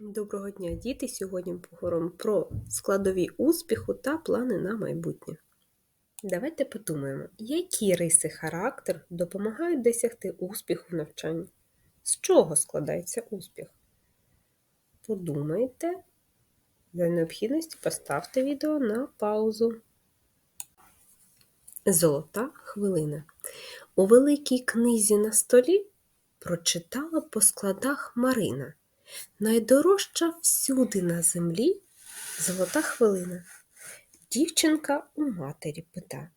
Доброго дня, діти! Сьогодні поговоримо про складові успіху та плани на майбутнє. Давайте подумаємо, які риси характеру допомагають досягти успіху в навчанні? З чого складається успіх? Подумайте, за необхідності поставте відео на паузу. Золота хвилина. У великій книзі на столі прочитала по складах Марина. Найдорожча всюди на землі золота хвилина. Дівчинка у матері пита,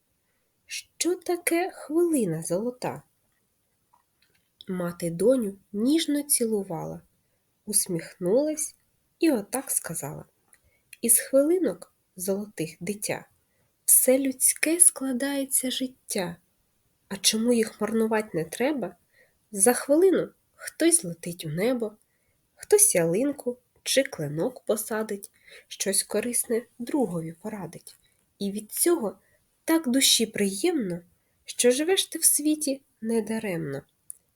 що таке хвилина золота? Мати доню ніжно цілувала, усміхнулась і отак сказала Із хвилинок золотих дитя все людське складається життя, а чому їх марнувати не треба? За хвилину хтось летить у небо хтось ялинку чи кленок посадить, щось корисне другові порадить. І від цього так душі приємно, що живеш ти в світі недаремно.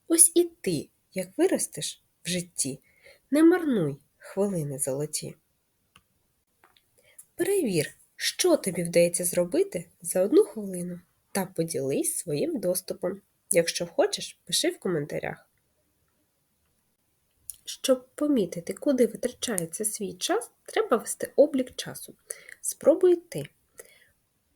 Ось і ти, як виростеш в житті, не марнуй хвилини золоті. Перевір, що тобі вдається зробити за одну хвилину, та поділись своїм доступом. Якщо хочеш, пиши в коментарях. Щоб помітити, куди витрачається свій час, треба вести облік часу. Спробуй ти.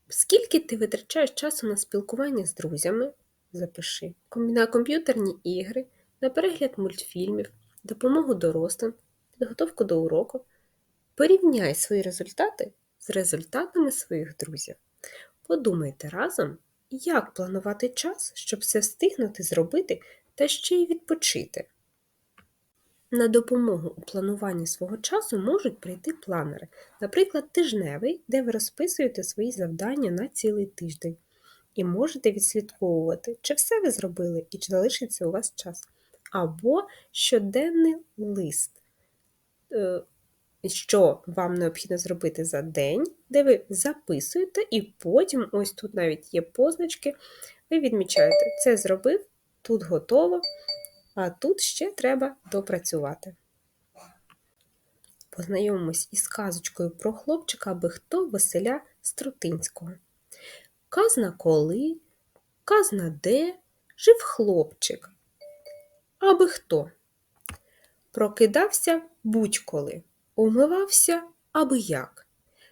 Скільки ти витрачаєш часу на спілкування з друзями, запиши, на комп'ютерні ігри, на перегляд мультфільмів, допомогу дорослим, підготовку до уроку. Порівняй свої результати з результатами своїх друзів. Подумайте разом, як планувати час, щоб все встигнути зробити та ще й відпочити. На допомогу у плануванні свого часу можуть прийти планери, наприклад, тижневий, де ви розписуєте свої завдання на цілий тиждень. І можете відслідковувати, чи все ви зробили і чи залишиться у вас час. Або щоденний лист, е, що вам необхідно зробити за день, де ви записуєте, і потім, ось тут навіть є позначки, ви відмічаєте, це зробив, тут готово а тут ще треба допрацювати. Познайомимось із казочкою про хлопчика аби хто Василя Струтинського. Казна коли, казна де жив хлопчик. Аби хто. Прокидався будь-коли, умивався аби як,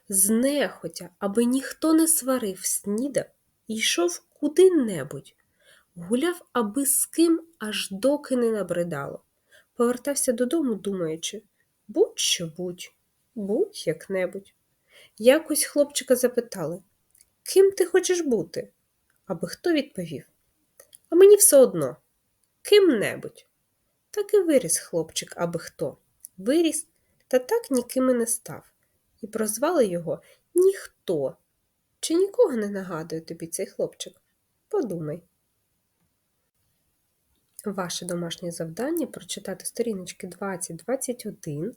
знехотя, аби ніхто не сварив, снідав йшов куди-небудь, Гуляв аби з ким, аж доки не набридало. Повертався додому, думаючи будь-що будь, будь як-небудь. Якось хлопчика запитали Ким ти хочеш бути? Аби хто відповів. А мені все одно, ким-небудь. Так і виріс хлопчик, аби хто. Виріс, та так ніким і не став. І прозвали його ніхто. Чи нікого не нагадує тобі цей хлопчик? Подумай. Ваше домашнє завдання прочитати сторіночки 20-21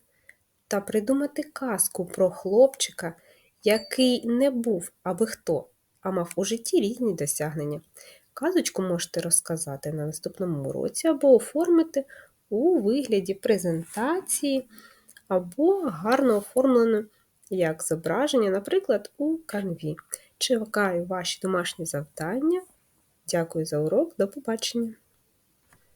та придумати казку про хлопчика, який не був аби хто, а мав у житті різні досягнення. Казочку можете розказати на наступному уроці або оформити у вигляді презентації, або гарно оформлено як зображення, наприклад, у канві. Чекаю ваші домашні завдання. Дякую за урок, до побачення!